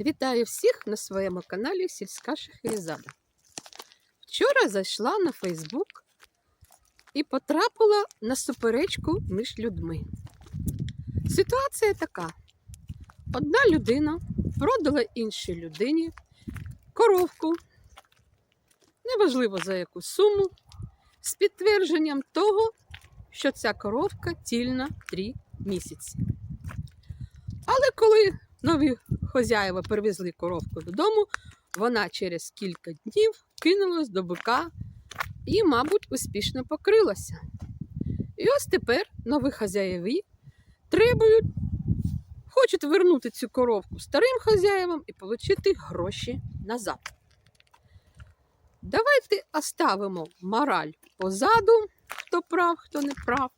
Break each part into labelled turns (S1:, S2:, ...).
S1: Вітаю всіх на своєму каналі Сільська Шахерезада. Вчора зайшла на Фейсбук і потрапила на суперечку між людьми. Ситуація така: одна людина продала іншій людині коровку, неважливо за яку суму, з підтвердженням того, що ця коровка тільна 3 місяці. Але коли нові хозяєва привезли коровку додому, вона через кілька днів кинулась до бика і, мабуть, успішно покрилася. І ось тепер нові хазяєві хочуть вернути цю коровку старим хазяєвам і отримати гроші назад. Давайте оставимо мораль позаду, хто прав, хто не прав.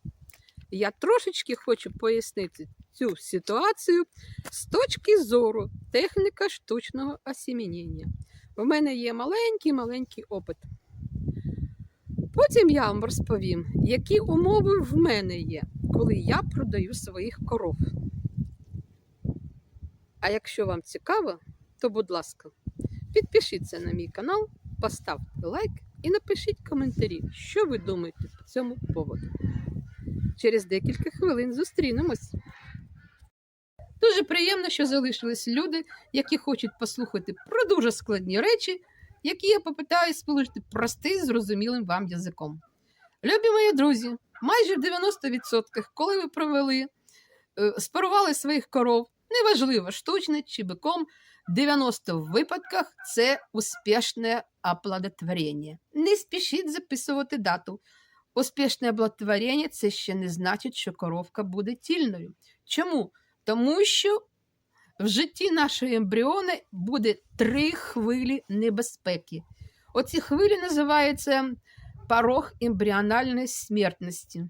S1: Я трошечки хочу пояснити цю ситуацію з точки зору техніка штучного осімінення. У мене є маленький-маленький опит. Потім я вам розповім, які умови в мене є, коли я продаю своїх коров. А якщо вам цікаво, то, будь ласка, підпишіться на мій канал, поставте лайк і напишіть коментарі, що ви думаєте по цьому поводу. Через декілька хвилин зустрінемось. Дуже приємно, що залишились люди, які хочуть послухати про дуже складні речі, які я попитаюсь сполучити простим, зрозумілим вам язиком. Любі мої друзі, майже в 90%, коли ви провели, е, спарували своїх коров, неважливо, штучне чи биком, 90 випадках це успішне оплодотворення. Не спішіть записувати дату. Успішне оплодотворення – це ще не значить, що коровка буде тільною. Чому? Тому що в житті нашої ембріони буде три хвилі небезпеки. Оці хвилі називаються порог ембріональної смертності.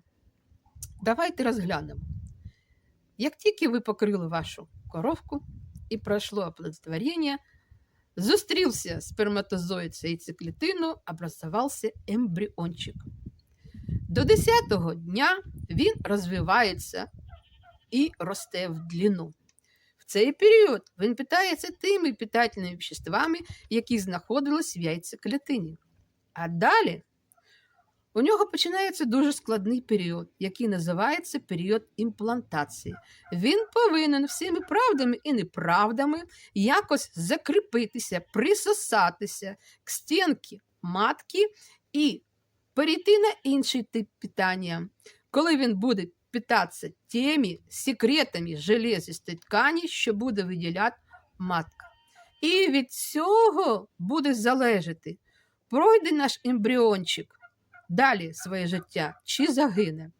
S1: Давайте розглянемо. Як тільки ви покрили вашу коровку і пройшло оплодотворення, зустрівся сперматозоїд з яйцеклітину, образувався ембріончик. До 10-го дня він розвивається і росте в длину. В цей період він питається тими питательними веществами, які знаходились в яйцеклітині. А далі у нього починається дуже складний період, який називається період імплантації. Він повинен всіми правдами і неправдами якось закріпитися, присосатися к стінки матки і перейти на інший тип питання, коли він буде питатися тими секретами железистої ткані, що буде виділяти матка. І від цього буде залежати, пройде наш ембріончик далі своє життя чи загине.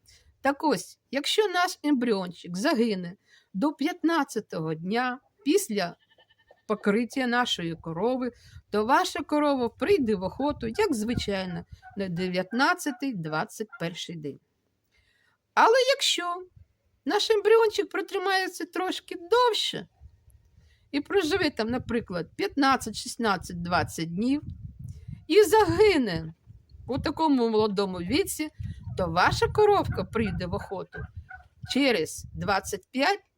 S1: Так ось, якщо наш ембріончик загине до 15-го дня після покриття нашої корови, то ваша корова прийде в охоту, як звичайно, на 19-21 день. Але якщо наш ембріончик протримається трошки довше і проживе там, наприклад, 15, 16, 20 днів і загине у такому молодому віці, то ваша коровка прийде в охоту через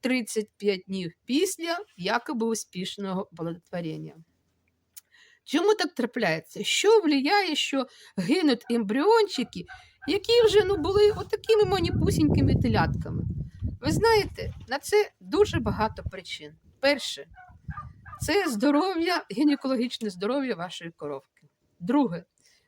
S1: 25-35 днів після якоби успішного оплодотворення. Чому так трапляється? Що впливає, що гинуть ембріончики, які вже ну, були отакими маніпусінькими телятками? Ви знаєте, на це дуже багато причин. Перше, це здоров'я, гінекологічне здоров'я вашої коровки. Друге,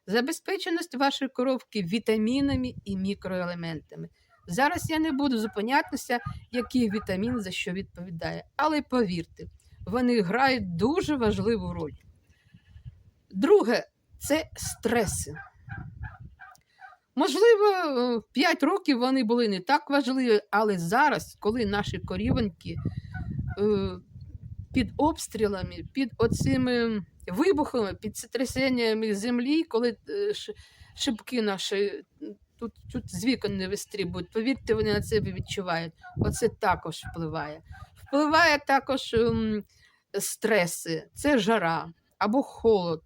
S1: забезпеченість вашої коровки вітамінами і мікроелементами. Зараз я не буду зупинятися, який вітамін за що відповідає, але повірте, вони грають дуже важливу роль. Друге, це стреси. Можливо, 5 років вони були не так важливі, але зараз, коли наші корівоньки е, під обстрілами, під оцими вибухами, під сотрясеннями землі, коли е, шибки наші тут, тут з вікон не вистрібують, повірте, вони на це відчувають. Оце також впливає. Впливає також ем, стреси, це жара або холод,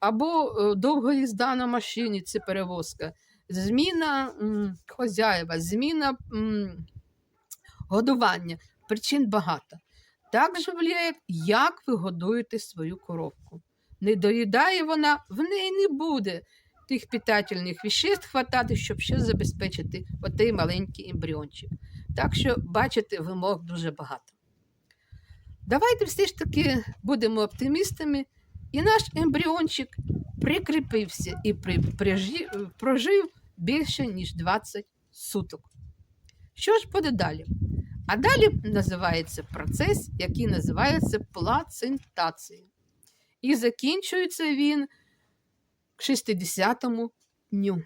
S1: або е, довга їзда на машині, це перевозка, зміна м, хозяєва, зміна м, годування. Причин багато. також впливає, як ви годуєте свою коровку. Не доїдає вона, в неї не буде тих питательних веществ хватати, щоб ще забезпечити отей маленький ембріончик. Так що, бачите, вимог дуже багато. Давайте все ж таки будемо оптимістами, і наш ембріончик прикріпився і прожив більше, ніж 20 суток. Що ж буде далі? А далі називається процес, який називається плацентація. І закінчується він к 60-му дню.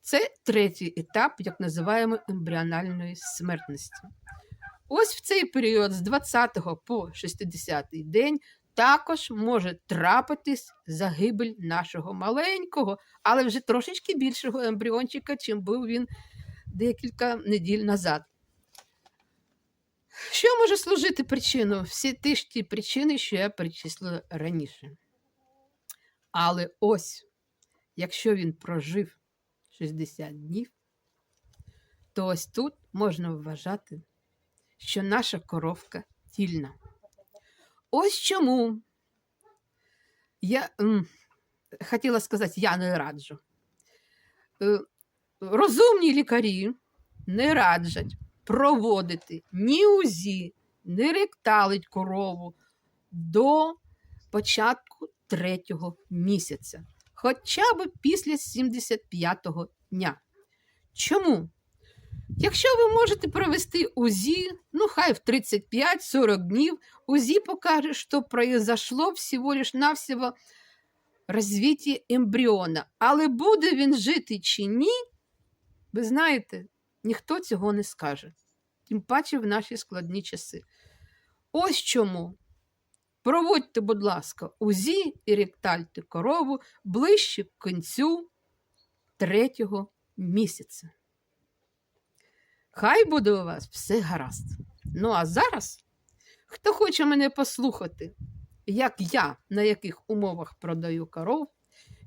S1: Це третій етап, як називаємо ембріональної смертності. Ось в цей період з 20 по 60 день також може трапитись загибель нашого маленького, але вже трошечки більшого ембріончика, чим був він декілька неділь назад. Що може служити причиною? Всі ті ж ті причини, що я перечислила раніше. Але ось, якщо він прожив 60 днів, то ось тут можна вважати, що наша коровка тільна. Ось чому я хотіла сказати, я не раджу. Е, Розумні лікарі не раджать проводити ні УЗІ, ні ректалить корову до початку третього місяця, хоча б після 75-го дня. Чому? Якщо ви можете провести УЗІ, ну хай в 35-40 днів, УЗІ покаже, що произошло всього лиш навсього розвиття ембріона. Але буде він жити чи ні, ви знаєте, ніхто цього не скаже. Тим паче в наші складні часи. Ось чому. Проводьте, будь ласка, УЗІ і ректальте корову ближче к кінцю третього місяця. Хай буде у вас все гаразд. Ну а зараз, хто хоче мене послухати, як я на яких умовах продаю коров,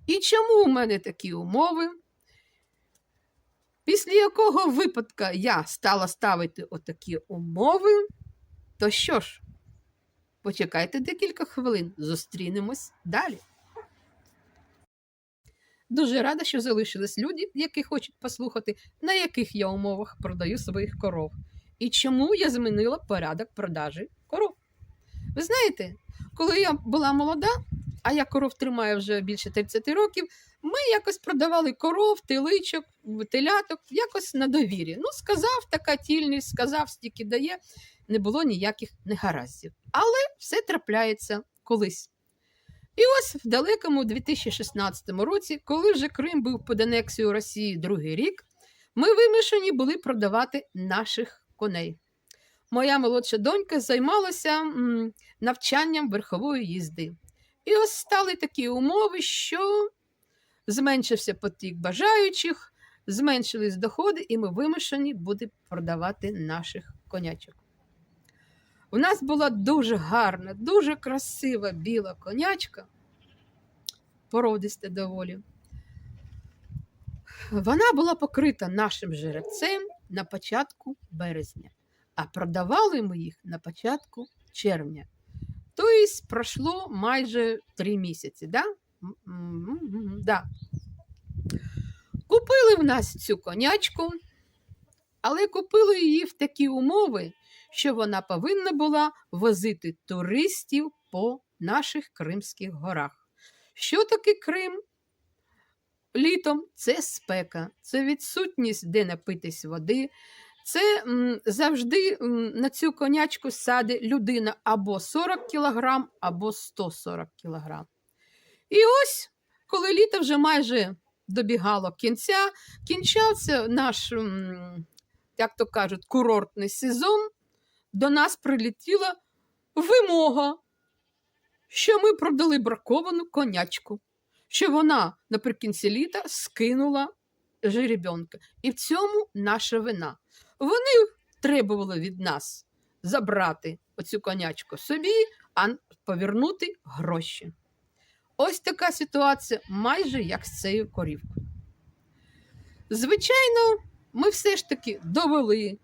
S1: і чому у мене такі умови, після якого випадка я стала ставити отакі умови, то що ж, почекайте декілька хвилин, зустрінемось далі. Дуже рада, що залишились люди, які хочуть послухати, на яких я умовах продаю своїх коров. І чому я змінила порядок продажі коров. Ви знаєте, коли я була молода, а я коров тримаю вже більше 30 років, ми якось продавали коров, теличок, теляток, якось на довірі. Ну, сказав така тільність, сказав, стільки дає, не було ніяких негараздів. Але все трапляється колись. І ось в далекому 2016 році, коли вже Крим був під анексією Росії другий рік, ми вимушені були продавати наших коней. Моя молодша донька займалася навчанням верхової їзди. І ось стали такі умови, що зменшився потік бажаючих, зменшились доходи, і ми вимушені будемо продавати наших конячок. У нас була дуже гарна, дуже красива біла конячка, породиста доволі. Вона була покрита нашим жеребцем на початку березня, а продавали ми їх на початку червня. Тобто пройшло майже три місяці. Да? М, да. Купили в нас цю конячку, але купили її в такі умови, що вона повинна була возити туристів по наших Кримських горах. Що таке Крим? Літом це спека, це відсутність, де напитись води. Це м, завжди м, на цю конячку саде людина або 40 кг, або 140 кг. І ось, коли літо вже майже добігало кінця, кінчався наш, м, як то кажуть, курортний сезон, до нас прилетіла вимога, що ми продали браковану конячку, що вона наприкінці літа скинула жеребенка. І в цьому наша вина. Вони требували від нас забрати оцю конячку собі, а повернути гроші. Ось така ситуація майже як з цією корівкою. Звичайно, ми все ж таки довели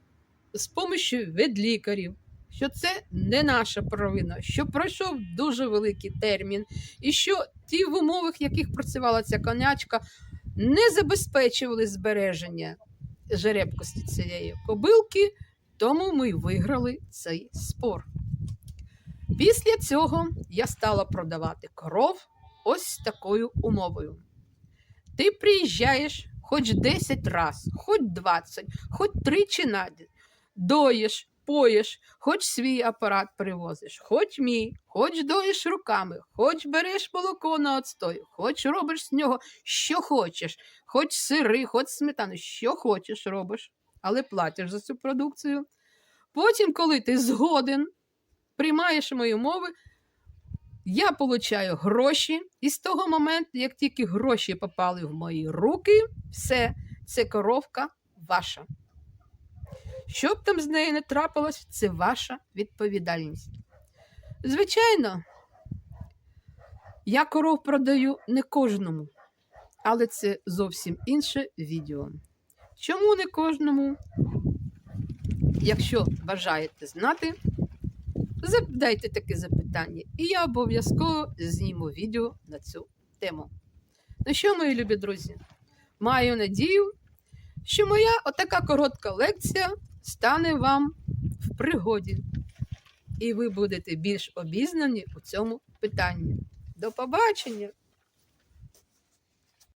S1: з помощю ведлікарів, що це не наша провина, що пройшов дуже великий термін, і що ті в умовах, в яких працювала ця конячка, не забезпечували збереження жеребкості цієї кобилки, тому ми виграли цей спор. Після цього я стала продавати коров ось такою умовою. Ти приїжджаєш хоч 10 раз, хоч 20, хоч тричі на доїш, поїш, хоч свій апарат привозиш, хоч мій, хоч доїш руками, хоч береш молоко на отстой, хоч робиш з нього що хочеш, хоч сири, хоч сметану, що хочеш робиш, але платиш за цю продукцію. Потім, коли ти згоден, приймаєш мої умови, я получаю гроші, і з того моменту, як тільки гроші попали в мої руки, все, це коровка ваша. Що б там з нею не трапилось, це ваша відповідальність. Звичайно, я коров продаю не кожному, але це зовсім інше відео. Чому не кожному? Якщо бажаєте знати, задайте таке запитання, і я обов'язково зніму відео на цю тему. Ну що, мої любі друзі, маю надію, що моя отака коротка лекція стане вам в пригоді, і ви будете більш обізнані у цьому питанні. До побачення!